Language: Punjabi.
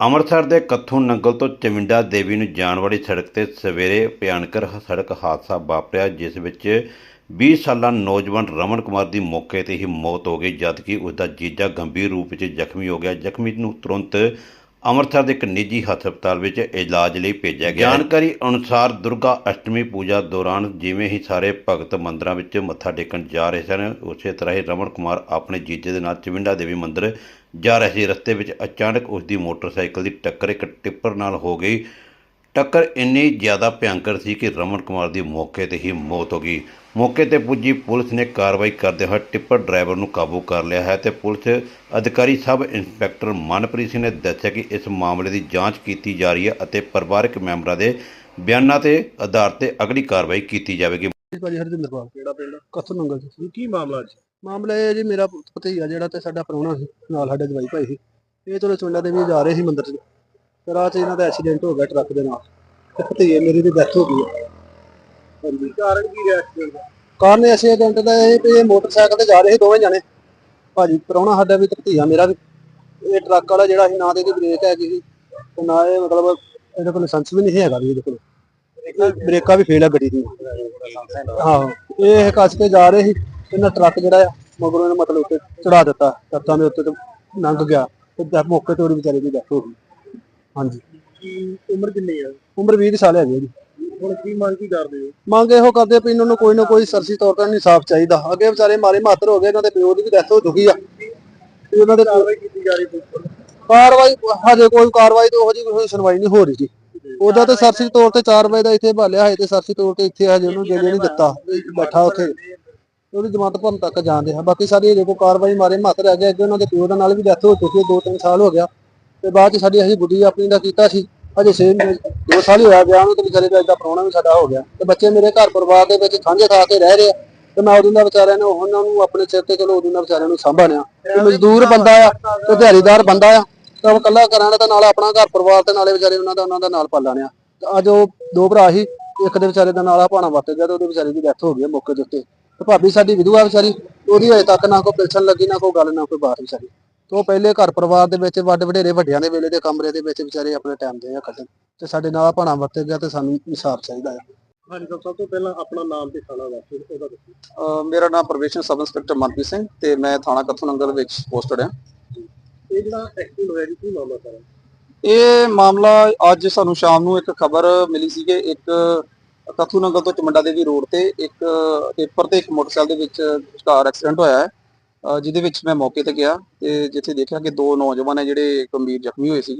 ਅੰਮ੍ਰਿਤਸਰ ਦੇ ਕੱਥੂ ਨੰਗਲ ਤੋਂ ਚਮਿੰਡਾ ਦੇਵੀ ਨੂੰ ਜਾਣ ਵਾਲੀ ਸੜਕ ਤੇ ਸਵੇਰੇ ਭਿਆਨਕ ਸੜਕ ਹਾਦਸਾ ਵਾਪਰਿਆ, ਜਿਸ ਵਿੱਚ 20 ਸਾਲਾ ਨੌਜਵਾਨ ਰਮਨ ਕੁਮਾਰ ਦੀ ਮੌਕੇ ਤੇ ਹੀ ਮੌਤ ਹੋ ਗਈ, ਜਦਕਿ ਉਸ ਦਾ ਜੀਜਾ ਗੰਭੀਰ ਰੂਪ ਵਿੱਚ ਜ਼ਖਮੀ ਹੋ ਗਿਆ। ਜ਼ਖਮੀ ਨੂੰ ਤੁਰੰਤ ਅੰਮ੍ਰਿਤਸਰ ਦੇ ਇੱਕ ਨਿੱਜੀ ਹਸਪਤਾਲ ਵਿੱਚ ਇਲਾਜ ਲਈ ਭੇਜਿਆ ਗਿਆ ਜਾਣਕਾਰੀ ਅਨੁਸਾਰ ਦੁਰਗਾ ਅਸ਼ਟਮੀ ਪੂਜਾ ਦੌਰਾਨ ਜਿਵੇਂ ਹੀ ਸਾਰੇ ਭਗਤ ਮੰਦਰਾਂ ਵਿੱਚ ਮੱਥਾ ਟੇਕਣ ਜਾ ਰਹੇ ਸਨ, ਉਸੇ ਤਰ੍ਹਾਂ ਹੀ ਰਮਨ ਕੁਮਾਰ ਆਪਣੇ ਜੀਜੇ ਦੇ ਨਾਲ ਚਵਿੰਡਾ ਦੇਵੀ ਮੰਦਿਰ ਜਾ ਰਹੇ ਸੀ। ਰਸਤੇ ਵਿੱਚ ਅਚਾਨਕ ਉਸ ਦੀ ਮੋਟਰਸਾਈਕਲ ਦੀ ਟੱਕਰ ਇੱਕ ਟਿੱਪਰ ਨਾਲ ਹੋ ਗਈ। ਟੱਕਰ ਇੰਨੀ ਜ਼ਿਆਦਾ ਭਿਅੰਕਰ ਸੀ ਕਿ ਰਮਨ ਕੁਮਾਰ ਦੀ ਮੌਕੇ ਤੇ ਹੀ ਮੌਤ ਹੋ ਗਈ। ਮੌਕੇ ਤੇ ਪੁੱਜੀ ਪੁਲਿਸ ਨੇ ਕਾਰਵਾਈ ਕਰਦੇ ਹੋਏ ਟਿੱਪਰ ਡਰਾਈਵਰ ਨੂੰ ਕਾਬੂ ਕਰ ਲਿਆ ਹੈ ਤੇ ਪੁਲਿਸ ਅਧਿਕਾਰੀ ਸਬ ਇੰਸਪੈਕਟਰ ਮਨਪ੍ਰੀਤ ਸਿੰਘ ਨੇ ਦੱਸਿਆ ਕਿ ਇਸ ਮਾਮਲੇ ਦੀ ਜਾਂਚ ਕੀਤੀ ਜਾ ਰਹੀ ਹੈ ਅਤੇ ਪਰਿਵਾਰਕ ਮੈਂਬਰਾਂ ਦੇ ਬਿਆਨਾਂ ਦੇ ਆਧਾਰ ਤੇ ਅਗਲੀ ਕਾਰਵਾਈ ਕੀਤੀ ਜਾਵੇਗੀ। ਭਾਜੀ ਹਰਜਿੰਦਰ ਪਾਲ ਕਿਹੜਾ ਪਿੰਡ? ਕਸਰ ਨੰਗਲ ਜੀ। ਕੀ ਮਾਮਲਾ ਜੀ ਮਾਮਲਾ ਇਹ ਹੈ ਜੀ ਮੇਰਾ ਭਤੀਜਾ ਜਿਹੜਾ ਤੇ ਸਾਡਾ ਪ੍ਰਾਹੁਣਾ ਸੀ ਨਾਲ ਸਾਡੇ ਜਵਾਈ ਭਾਈ ਸੀ। ਇਹ ਚਲੋ ਚੁੰਡਾ ਦੇ ਵੀ ਜਾ ਰਹੇ ਸੀ ਮੰਦਿਰ 'ਚ। ਤੇ ਰਾਹ 'ਚ ਇਹਨਾਂ ਦਾ ਐਕਸੀਡੈਂਟ ਹੋ ਗਿਆ ਟਰੱਕ ਦੇ ਨਾਲ। ਤੇ ਭਤੀਜੇ ਮੇਰੀ ਦੀ ਡੈਥ ਹੋ ਗਈ ਹੈ। ਹਾਂਜੀ ਕਾਰਨ ਕੀ ਰਿਹਾ ਐਕਸੀਡੈਂਟ ਦਾ? ਕਾਰਨ ਐਕਸੀਡੈਂਟ ਦਾ ਇਹ ਵੀ ਇਹ ਮੋਟਰਸਾਈਕਲ ਤੇ ਜਾ ਰਹੇ ਸੀ ਦੋਵੇਂ ਜਾਣੇ। ਭਾਜੀ ਪ੍ਰਾਹੁਣਾ ਸਾਡਾ ਵੀ ਤੇ ਮੇਰਾ ਵੀ। ਇਹ ਟਰੱਕ ਵਾਲਾ ਜਿਹੜਾ ਸੀ ਨਾ ਤੇ ਇਹਦੀ ਬ੍ਰੇਕ ਹੈਗੀ ਸੀ ਤੇ ਨਾ ਇਹ ਮਤਲਬ ਇਹਦੇ ਕੋਲ ਲਾਇਸੈਂਸ ਵੀ ਨਹੀਂ ਹੈਗਾ ਵੀ ਇਹਦੇ ਕੋਲ। ਇਹ ਬ੍ਰੇਕਾਂ ਵੀ ਫੇਲ ਆ ਗੱਡੀ ਦੀ। ਹਾਂ ਇਹ ਕੱਸ ਕੇ ਜਾ ਰਹੇ ਸੀ। ਇਹਨਾਂ ਟਰੱਕ ਜਿਹੜਾ ਆ ਮਗਰੋਂ ਇਹਨੇ ਮਤਲਬ ਉੱਤੇ ਚੜਾ ਦਿੱਤਾ। ਟਰੱਕਾਂ ਦੇ ਉੱਤੇ ਤੇ ਲੰਘ ਗਿਆ। ਤੇ ਜਦ ਮੌਕੇ ਤੇ ਉਹਦੀ ਵਿਚਾਰੇ ਦੀ ਡੈਥ ਹੋ ਗਈ। ਹਾਂਜੀ। ਕੀ ਉਮਰ ਕਿੰਨੀ ਹੈ ਉਮਰ 20 ਕੁ ਸਾਲ ਹੈਗੀ ਹੈ ਜੀ। ਹੁਣ ਕੀ ਮੰਗ ਕੀ ਕਰਦੇ ਹੋ? ਮੰਗ ਇਹੋ ਕਰਦੇ ਆ ਵੀ ਇਹਨਾਂ ਨੂੰ ਕੋਈ ਨਾ ਕੋਈ ਸਰਸੀ ਤੌਰ ਤੇ ਇਨਸਾਫ ਚਾਹੀਦਾ। ਅੱਗੇ ਵਿਚਾਰੇ ਮਾਰੇ ਮਾਤਰ ਹੋ ਗਏ ਇਹਨਾਂ ਦੇ ਪਿਓ ਦੀ ਵੀ ਡੈਥ ਹੋ ਚੁੱਕੀ ਆ। ਤੇ ਉਹਨਾਂ ਦੇ ਕਾਰਵਾਈ ਕੀਤੀ ਜਾ ਰਹੀ ਉੱਪਰ ਕਾਰਵਾਈ ਹਜੇ ਕੋਈ ਕਾਰਵਾਈ ਤੋਂ ਉਹੋ ਕੋਈ ਸੁਣਵਾਈ ਨਹੀਂ ਹੋ ਰਹੀ ਜੀ। ਉਹਦਾ ਤੇ ਸਰਸੀ ਤੌਰ ਤੇ 4 ਵਜੇ ਦਾ ਇੱਥੇ ਭਾਲਿਆ ਹੈ ਤੇ ਸਰਸੀ ਤੌਰ ਤੇ ਇੱਥੇ ਹਜੇ ਉਹਨੂੰ ਜੇਲੇ ਨਹੀਂ ਦਿੱਤਾ। ਬੈਠਾ ਉੱਥੇ। ਉਹਦੀ ਜਮਾਨਤ ਭਰਨ ਤੱਕ ਜਾਂਦੇ ਆ। ਬਾਕੀ ਸਾਡੀ ਹਜੇ ਕੋਈ ਕਾਰਵਾਈ ਮਾਰੇ ਮਾਤਰ ਆ। ਗਿਆ ਅੱਗੇ ਉਹਨਾਂ ਦੇ ਪਿਓ ਦਾ ਨਾਲ ਵੀ ਡੈਥ ਹੋ ਚੁੱਕੀ ਹੈ 2-3 ਸਾਲ ਹੋ ਗਿਆ। ਤੇ ਬਾਅਦ ਚ ਸਾਡੀ ਅਸੀਂ ਗੁੱਡੀ ਆਪਣੀ ਦਾ ਕੀਤਾ ਸੀ। ਅਜੇ ਛੇ ਮਹੀਨੇ- ਦੋ ਸਾਲ ਹੀ ਹੋਇਆ ਵਿਆਹ ਨੂੰ ਤੇ ਵਿਚਾਰੇ ਦਾ ਏਦਾਂ ਪ੍ਰਾਹੁਣਾ ਵੀ ਸਾਡਾ ਹੋ ਗਿਆ। ਤੇ ਬੱਚੇ ਮੇਰੇ ਘਰ ਪਰਿਵਾਰ ਦੇ ਵਿੱਚ ਸਾਂਝੇ ਖਾ ਕੇ ਰਹਿ ਰਹੇ ਆ। ਤੇ ਮੈਂ ਉਦੋਂ ਦਾ ਵਿਚਾਰਿਆਂ ਨੇ, ਉਹਨਾਂ ਨੂੰ ਆਪਣੇ ਸਿਰ ਤੇ ਚਲੋ ਉਦੋਂ ਦਾ ਵਿਚਾਰਿਆਂ ਨੂੰ ਸੰਭਾਲਿਆ। ਤੇ ਮਜ਼ਦੂਰ ਬੰਦਾ ਆ, ਤੇ ਦਿਹਾੜੀਦਾਰ ਬੰਦਾ ਆ। ਤਾਂ ਇਕੱਲਾ ਕੱਲਾ ਕਰਾਣਾ ਤਾਂ ਨਾਲ ਆਪਣਾ ਘਰ ਪਰਿਵਾਰ ਤੇ ਨਾਲੇ ਵਿਚਾਰੇ ਉਹਨਾਂ ਦਾ ਉਹਨਾਂ ਦਾ ਨਾਲ ਪਾਲਣਿਆ ਤੇ ਅੱਜ ਉਹ ਦੋ ਭਰਾ ਸੀ, ਇੱਕ ਦੇ ਵਿਚਾਰੇ ਦਾ ਨਾਲ ਆ ਭਾਣਾ ਵੱਟ ਗਿਆ ਤੇ ਉਹਦੇ ਵਿਚਾਰੇ ਦੀ ਡੈਥ ਹੋ ਗਈ ਆ ਮੌਕੇ ਦੇ ਉੱਤੇ। ਤੇ ਭਾਬੀ ਸਾਡੀ ਵਿਧਵਾ ਵਿਚਾਰੀ, ਉਹਦੀ ਹਜੇ ਤੱਕ ਨਾ ਕੋਈ ਪੈਨਸ਼ਨ ਲੱਗੀ, ਨਾ ਕੋਈ ਗੱਲ, ਨਾ ਕੋਈ ਬਾਤ ਵਿਚਾਰੀ। ਤੇ ਪਹਿਲੇ ਘਰ ਪਰਿਵਾਰ ਦੇ ਵਿੱਚ ਵੱਡ ਵਡੇਰੇ ਵੱਡਿਆਂ ਦੇ ਵੇਲੇ ਦੇ ਕਮਰੇ ਦੇ ਵਿੱਚ ਵਿਚਾਰੇ ਆਪਣੇ ਟਾਈਮ ਦੇ ਆ ਕੱਢਣ ਤੇ ਸਾਡੇ ਨਾਲ ਭਾਣਾ ਵਰਤ ਗਿਆ ਤੇ ਸਾਨੂੰ ਇਨਸਾਫ ਚਾਹੀਦਾ ਆ। ਹਾਂਜੀ ਸਭ ਤੋਂ ਪਹਿਲਾਂ ਆਪਣਾ ਨਾਮ ਤੇ ਥਾਣਾ ਦੱਸੋ ਉਹਦਾ ਦੱਸੋ। ਮੇਰਾ ਨਾਮ prevention sub inspector Manpreet Singh ਤੇ ਮੈਂ ਥਾਣਾ ਕੱਥੂ ਨੰਗਲ ਵਿੱਚ ਪੋਸਟਡ ਹਾਂ ਇਹ ਜਿਹੜਾ ਐਕਸੀਡੈਂਟ ਹੋਇਆ ਜੀ ਕੀ ਮਾਮਲਾ ਸਾਰਾ? ਇਹ ਮਾਮਲਾ ਅੱਜ ਸਾਨੂੰ ਸ਼ਾਮ ਨੂੰ ਇੱਕ ਖਬਰ ਮਿਲੀ ਸੀ ਕਿ ਇੱਕ ਕੱਥੂ ਨੰਗਲ ਤੋਂ ਚਮੰਡਾ ਦੇਵੀ ਰੋਡ ਤੇ ਇੱਕ ਟਿੱਪਰ ਤੇ ਇੱਕ ਮੋਟਰਸਾਈਕਲ ਦੇ ਵਿੱਚ ਕਾਰ ਐਕਸੀਡੈਂਟ ਹੋਇਆ ਹੈ। ਜਿਹਦੇ ਵਿੱਚ ਮੈਂ ਮੌਕੇ ਤੇ ਗਿਆ ਤੇ ਜਿੱਥੇ ਦੇਖਿਆ ਕਿ ਦੋ ਨੌਜਵਾਨ ਹੈ ਜਿਹੜੇ ਗੰਭੀਰ ਜ਼ਖਮੀ ਹੋਏ ਸੀਗੇ।